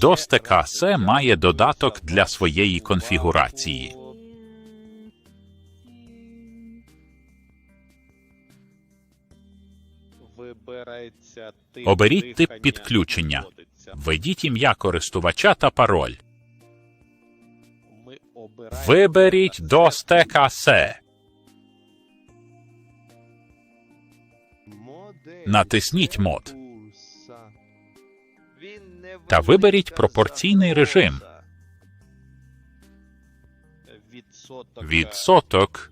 DOS TKC має додаток для своєї конфігурації. Оберіть тип підключення. Введіть ім'я користувача та пароль. Виберіть це TKC. Натисніть мод. Та виберіть пропорційний режим. Відсоток.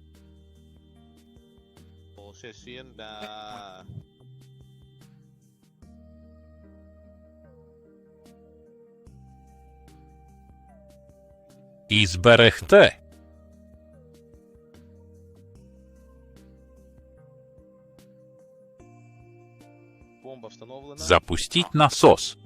І зберегте. Запустіть насос.